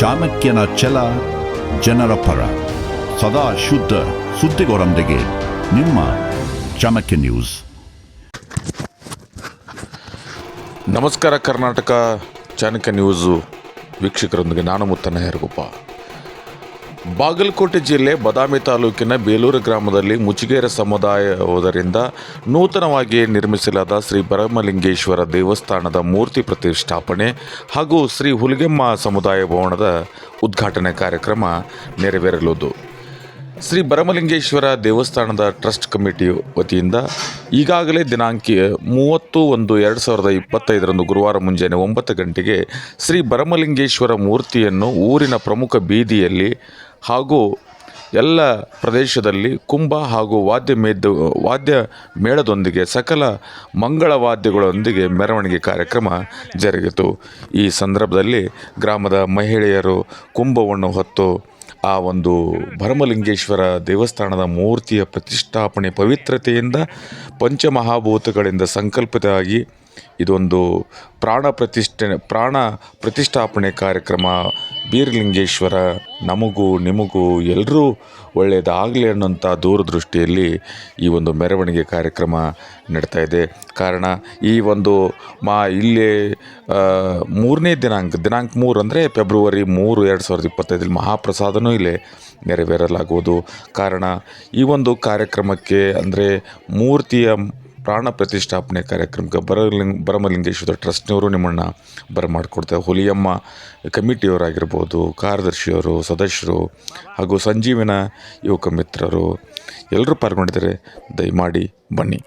ಚಾಣಕ್ಯನ ಛಲ ಜನರ ಪರ. ಸದಾ ಶುದ್ಧ ಸುದ್ದಿಗೋರೊಂದಿಗೆ ನಿಮ್ಮ ಚಾಣಕ್ಯ ನ್ಯೂಸ್. ನಮಸ್ಕಾರ ಕರ್ನಾಟಕ ಚಾಣಕ್ಯ ನ್ಯೂಸು ವೀಕ್ಷಕರೊಂದಿಗೆ ನಾನು ಮುತ್ತನ ಹೇರಗುಪ್ಪ ಬಾಗಲಕೋಟೆ ಜಿಲ್ಲೆ ಬದಾಮಿ ತಾಲೂಕಿನ ಬೇಲೂರು ಗ್ರಾಮದಲ್ಲಿ ಮುಚಿಗೇರ ಸಮುದಾಯದರಿಂದ ನೂತನವಾಗಿ ನಿರ್ಮಿಸಲಾದ ಶ್ರೀ ಬರಮಲಿಂಗೇಶ್ವರ ದೇವಸ್ಥಾನದ ಮೂರ್ತಿ ಪ್ರತಿಷ್ಠಾಪನೆ ಹಾಗೂ ಶ್ರೀ ಹುಲಿಗೆಮ್ಮ ಸಮುದಾಯ ಭವನದ ಉದ್ಘಾಟನೆ ಕಾರ್ಯಕ್ರಮ ನೆರವೇರಲುದು ಶ್ರೀ ಬರಮಲಿಂಗೇಶ್ವರ ದೇವಸ್ಥಾನದ ಟ್ರಸ್ಟ್ ಕಮಿಟಿ ವತಿಯಿಂದ ಈಗಾಗಲೇ ದಿನಾಂಕ ಮೂವತ್ತು ಒಂದು ಎರಡು ಸಾವಿರದ ಇಪ್ಪತ್ತೈದರಂದು ಗುರುವಾರ ಮುಂಜಾನೆ ಒಂಬತ್ತು ಗಂಟೆಗೆ ಶ್ರೀ ಬರಮಲಿಂಗೇಶ್ವರ ಮೂರ್ತಿಯನ್ನು ಊರಿನ ಪ್ರಮುಖ ಬೀದಿಯಲ್ಲಿ ಹಾಗೂ ಎಲ್ಲ ಪ್ರದೇಶದಲ್ಲಿ ಕುಂಭ ಹಾಗೂ ವಾದ್ಯ ಮೇದ್ದು, ವಾದ್ಯ ಮೇಳದೊಂದಿಗೆ ಸಕಲ ಮಂಗಳ ವಾದ್ಯಗಳೊಂದಿಗೆ ಮೆರವಣಿಗೆ ಕಾರ್ಯಕ್ರಮ ಜರುಗಿತು. ಈ ಸಂದರ್ಭದಲ್ಲಿ ಗ್ರಾಮದ ಮಹಿಳೆಯರು ಕುಂಭವನ್ನು ಹೊತ್ತು ಆ ಒಂದು ಭರಮಲಿಂಗೇಶ್ವರ ದೇವಸ್ಥಾನದ ಮೂರ್ತಿಯ ಪ್ರತಿಷ್ಠಾಪನೆ ಪವಿತ್ರತೆಯಿಂದ ಪಂಚಮಹಾಭೂತಗಳಿಂದ ಸಂಕಲ್ಪಿತವಾಗಿ ಇದೊಂದು ಪ್ರಾಣ ಪ್ರತಿಷ್ಠೆ, ಪ್ರಾಣ ಪ್ರತಿಷ್ಠಾಪನೆ ಕಾರ್ಯಕ್ರಮ. ಬೀರಲಿಂಗೇಶ್ವರ, ನಮಗೂ ನಿಮಗೂ ಎಲ್ಲರೂ ಒಳ್ಳೆಯದಾಗಲಿ ಅನ್ನೋಂಥ ದೂರದೃಷ್ಟಿಯಲ್ಲಿ ಈ ಒಂದು ಮೆರವಣಿಗೆ ಕಾರ್ಯಕ್ರಮ ನಡೀತಾ ಇದೆ. ಕಾರಣ, ಈ ಒಂದು ಮಾ ಇಲ್ಲಿ ಮೂರನೇ ದಿನಾಂಕ ದಿನಾಂಕ ಮೂರು ಅಂದರೆ ಫೆಬ್ರವರಿ ಮೂರು ಎರಡು ಸಾವಿರದ ಇಪ್ಪತ್ತೈದಲ್ಲಿ ಮಹಾಪ್ರಸಾದನೂ ಇಲ್ಲೇ ನೆರವೇರಲಾಗುವುದು. ಕಾರಣ, ಈ ಒಂದು ಕಾರ್ಯಕ್ರಮಕ್ಕೆ ಅಂದರೆ ಮೂರ್ತಿಯ ಪ್ರಾಣ ಪ್ರತಿಷ್ಠಾಪನೆ ಕಾರ್ಯಕ್ರಮಕ್ಕೆ ಬರಲಿಂಗ, ಬರಮಲಿಂಗೇಶ್ವರ ಟ್ರಸ್ಟ್ನವರು ನಿಮ್ಮನ್ನು ಬರಮಾಡಿಕೊಡ್ತಾರೆ ಹುಲಿಯಮ್ಮ ಕಮಿಟಿಯವರಾಗಿರ್ಬೋದು, ಕಾರ್ಯದರ್ಶಿಯವರು, ಸದಸ್ಯರು ಹಾಗೂ ಸಂಜೀವಿನ ಯುವಕ ಮಿತ್ರರು ಎಲ್ಲರೂ ಪಾಲ್ಗೊಂಡಿದ್ದಾರೆ. ದಯಮಾಡಿ ಬನ್ನಿ.